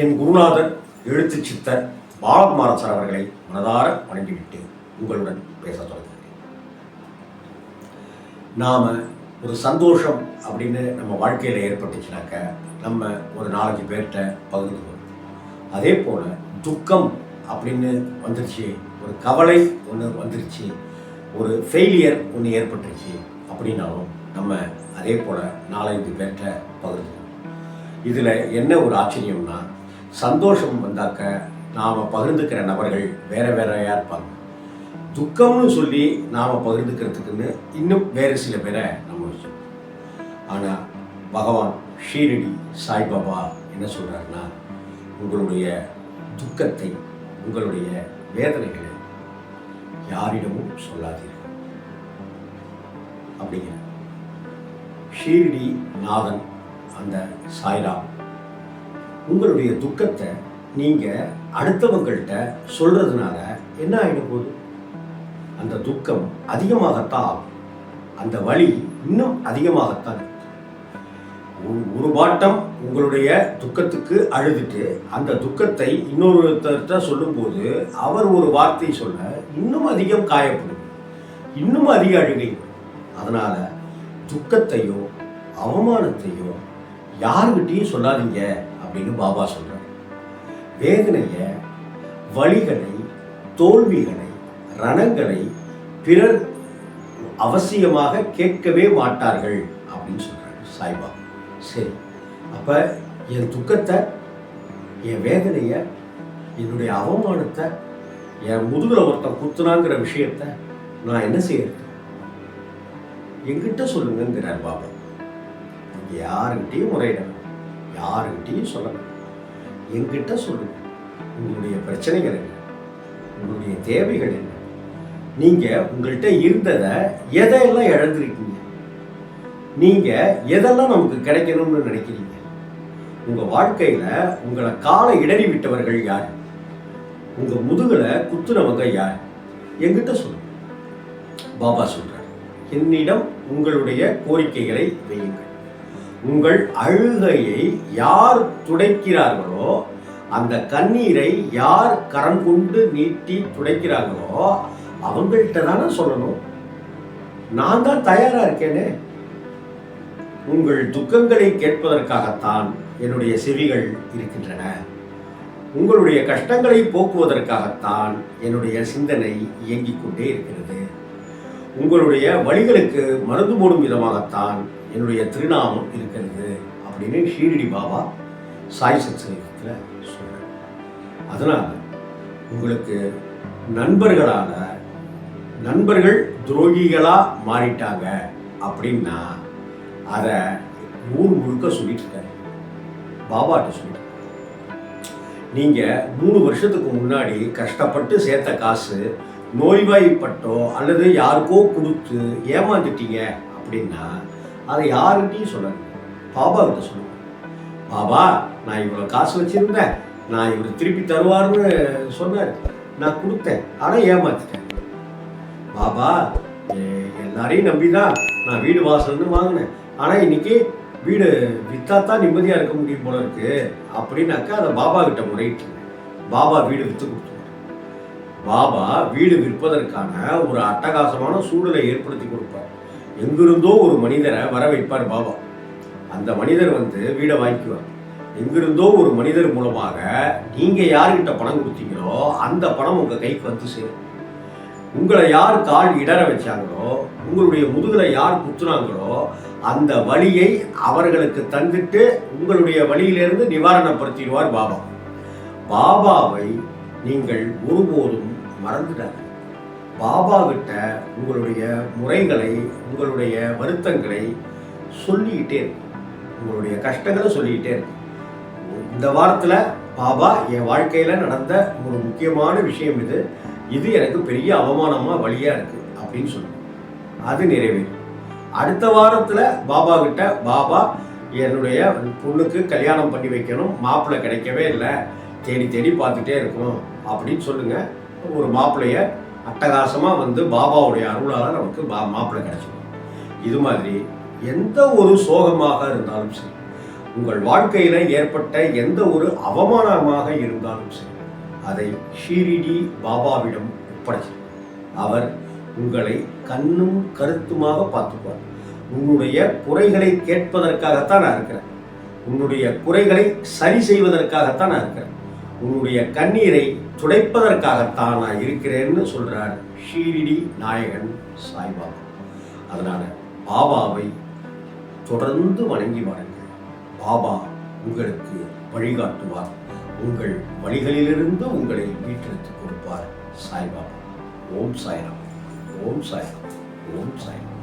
என் குருநாதர் எழுத்து சித்தர் பாலகுமாரன் சார் அவர்களை மனதார வணங்கிவிட்டு உங்களுடன் பேச தொடங்குகிறேன். நாம் ஒரு சந்தோஷம் அப்படின்னு நம்ம வாழ்க்கையில் ஏற்பட்டுச்சுனாக்க நம்ம ஒரு நாலஞ்சு பேர்கிட்ட பகிர்ந்துக்கணும் அதே போல் துக்கம் அப்படின்னு வந்துருச்சு ஒரு கவலை ஒன்று வந்துருச்சு ஒரு ஃபெயிலியர் ஒன்று ஏற்பட்டுருச்சு அப்படின்னாலும் நம்ம அதே போல் நாலஞ்சு பேர்கிட்ட பகிர்ந்துக்கணும் இதில் என்ன ஒரு ஆச்சரியம்னா சந்தோஷம் வந்தாக்க நாம் பகிர்ந்துக்கிற நபர்கள் வேற வேறையாக இருப்பாங்க துக்கம்னு சொல்லி நாம் பகிர்ந்துக்கிறதுக்குன்னு இன்னும் வேறு சில பேரை நம்ம வச்சோம் ஆனால் பகவான் ஷீரடி சாய்பாபா என்ன சொல்கிறாருன்னா உங்களுடைய துக்கத்தை உங்களுடைய வேதனைகளை யாரிடமும் சொல்லாதீர்கள். அப்படிங்கிற ஷீரடி நாதன் அந்த சாய்ராம். உங்களுடைய துக்கத்தை நீங்கள் அடுத்தவங்கள்ட்ட சொல்கிறதுனால என்ன ஆகிட போகுது? அந்த துக்கம் அதிகமாகத்தான் அந்த வலி இன்னும் அதிகமாகத்தான் ஒரு- பாட்டம் உங்களுடைய துக்கத்துக்கு அழுதுட்டு அந்த துக்கத்தை இன்னொருத்தர்கிட்ட சொல்லும்போது அவர் ஒரு வார்த்தை சொல்ல இன்னும் அதிகம் காயப்படும் இன்னும் அதிக அழுகை அதனால் துக்கத்தையோ அவமானத்தையோ யாருக்கிட்டையும் சொல்லாதீங்க. அப்படின்னு பாபா சொல்கிறார் வேதனையை வழிகளை தோல்விகளை ரணங்களை பிறர் அவசியமாக கேட்கவே மாட்டார்கள் அப்படின்னு சொல்றாரு சாய்பாபா. சரி அப்போ என் துக்கத்தை என் வேதனையை என்னுடைய அவமானத்தை என் முதுகில் ஒருத்தன் குத்துனாங்கிற விஷயத்த நான் என்ன செய்யறது என்கிட்ட சொல்லுங்கிறார் பாபா. யாருக்கிட்டையும் முறையிடணும் யாருக்கிட்டையும் சொல்லணும் என்கிட்ட சொல்லுங்க. உங்களுடைய பிரச்சனைகள் என்ன? உங்களுடைய தேவைகள் என்ன? நீங்கள் உங்கள்கிட்ட இருந்ததை எதையெல்லாம் இழந்திருக்கீங்க? நீங்கள் எதெல்லாம் நமக்கு கிடைக்கணும்னு நினைக்கிறீங்க? உங்கள் வாழ்க்கையில் உங்களை காலை இடறி விட்டவர்கள் யார்? உங்கள் முதுகில் குத்துனவங்க யார்? எங்கிட்ட சொல்லுங்க. பாபா சொல்கிறார் என்னிடம் உங்களுடைய கோரிக்கைகளை வையுங்கள். உங்கள் அழுகையை யார் துடைக்கிறார்களோ அந்த கண்ணீரை யார் கரம் கொண்டு நீட்டி துடைக்கிறார்களோ அவங்கள்ட்ட தானே சொல்லணும். நான் தான் தயாரா இருக்கேனே. உங்கள் துக்கங்களை கேட்பதற்காகத்தான் என்னுடைய செவிகள் இருக்கின்றன. உங்களுடைய கஷ்டங்களை போக்குவதற்காகத்தான் என்னுடைய சிந்தனை இயங்கிக் கொண்டே இருக்கிறது. உங்களுடைய வழிகளுக்கு மருந்து போடும் விதமாகத்தான் என்னுடைய திருநாமம் இருக்கிறது அப்படின்னு ஷீரடி பாபா சாய் சத்சங்கத்தில் சொல்கிறார் அதனால் உங்களுக்கு நண்பர்களால் நண்பர்கள் துரோகிகளாக மாறிட்டாங்க அப்படின்னா அதை ஊர் முழுக்க சொல்லிட்டு இருக்காரு. பாபாட்ட சொல்லிட்டு நீங்கள் மூணு வருஷத்துக்கு முன்னாடி கஷ்டப்பட்டு சேர்த்த காசு நோய்வாய்ப்பட்டோ அல்லது யாருக்கோ கொடுத்து ஏமாந்துட்டீங்க அப்படின்னா அதை யாருக்கிட்டையும் சொல்லாது பாபா கிட்ட சொல்லுங்க. பாபா நான் இவ்வளோ காசு வச்சுருந்தேன். நான் இவர் திருப்பி தருவார்னு சொன்னார். நான் கொடுத்தேன். ஆனால் ஏமாத்திட்டேன். பாபா எல்லாரையும் நம்பி தான் நான் வீடு வாசல்னு வாங்கினேன். ஆனால் இன்னைக்கு வீடு வித்தா தான் நிம்மதியாக இருக்க முடியும் போல இருக்கு. அப்படின்னாக்கா அதை பாபா கிட்ட முறையிட்டு பாபா வீடு விற்று கொடுத்துருவார். பாபா வீடு விற்பதற்கான ஒரு அட்டகாசமான சூழலை ஏற்படுத்தி கொடுப்பார். எங்கிருந்தோ ஒரு மனிதரை வர வைப்பார் பாபா. அந்த மனிதர் வந்து வீடை வாங்கிக்குவார். எங்கிருந்தோ ஒரு மனிதர் மூலமாக நீங்கள் யார்கிட்ட பணம் கொடுத்தீங்களோ அந்த பணம் உங்கள் கைக்கு வந்து சேரும். உங்களை யார் கால் இடற வச்சாங்களோ உங்களுடைய முதுகில் யார் குத்துனாங்களோ அந்த வழியை அவர்களுக்கு தந்துட்டு உங்களுடைய வழியிலிருந்து நிவாரணப்படுத்திடுவார் பாபா. பாபாவை நீங்கள் ஒருபோதும் மறந்துடாது பாபா கிட்ட உங்களுடைய முறைகளை உங்களுடைய வருத்தங்களை சொல்லிக்கிட்டே இருக்கும் உங்களுடைய கஷ்டங்களை சொல்லிக்கிட்டே இருக்கும் இந்த வாரத்தில் பாபா என் வாழ்க்கையில் நடந்த ஒரு முக்கியமான விஷயம் இது. இது எனக்கு பெரிய அவமானமாக வழியாக இருக்குது அப்படின்னு சொல்லுங்க அது நிறைவேறும் அடுத்த வாரத்தில் பாபா கிட்ட பாபா என்னுடைய பொண்ணுக்கு கல்யாணம் பண்ணி வைக்கணும். மாப்பிள்ளை கிடைக்கவே இல்லை. தேடி தேடி பார்த்துட்டே இருக்கணும். அப்படின்னு சொல்லுங்கள் ஒரு மாப்பிள்ளைய அட்டகாசமாக வந்து பாபாவுடைய அருளால் நமக்கு பா மாப்பிள்ளை கிடைச்சிடும் இது மாதிரி எந்த ஒரு சோகமாக இருந்தாலும் சரி உங்கள் வாழ்க்கையில் ஏற்பட்ட எந்த ஒரு அவமானமாக இருந்தாலும் சரி அதை ஷீரிடி பாபாவிடம் ஒப்படைச்சு. அவர் உங்களை கண்ணும் கருத்துமாக பார்த்துக்குவார். உன்னுடைய குறைகளை கேட்பதற்காகத்தான் நான் இருக்கிறேன். உன்னுடைய குறைகளை சரி செய்வதற்காகத்தான் நான் இருக்கிறேன். உன்னுடைய கண்ணீரை துடைப்பதற்காகத்தான் நான் இருக்கிறேன்னு சொல்கிறார் ஷீரிடி நாயகன் சாய்பாபா. அதனால் பாபாவை தொடர்ந்து வணங்கி வாருங்கள் பாபா உங்களுக்கு வழிகாட்டுவார். உங்கள் வழிகளிலிருந்து உங்களை மீட்டெடுத்து கொடுப்பார் சாய்பாபா. ஓம் சாய்ராம். ஓம் சாய்ராம். ஓம் சாய்ராம்.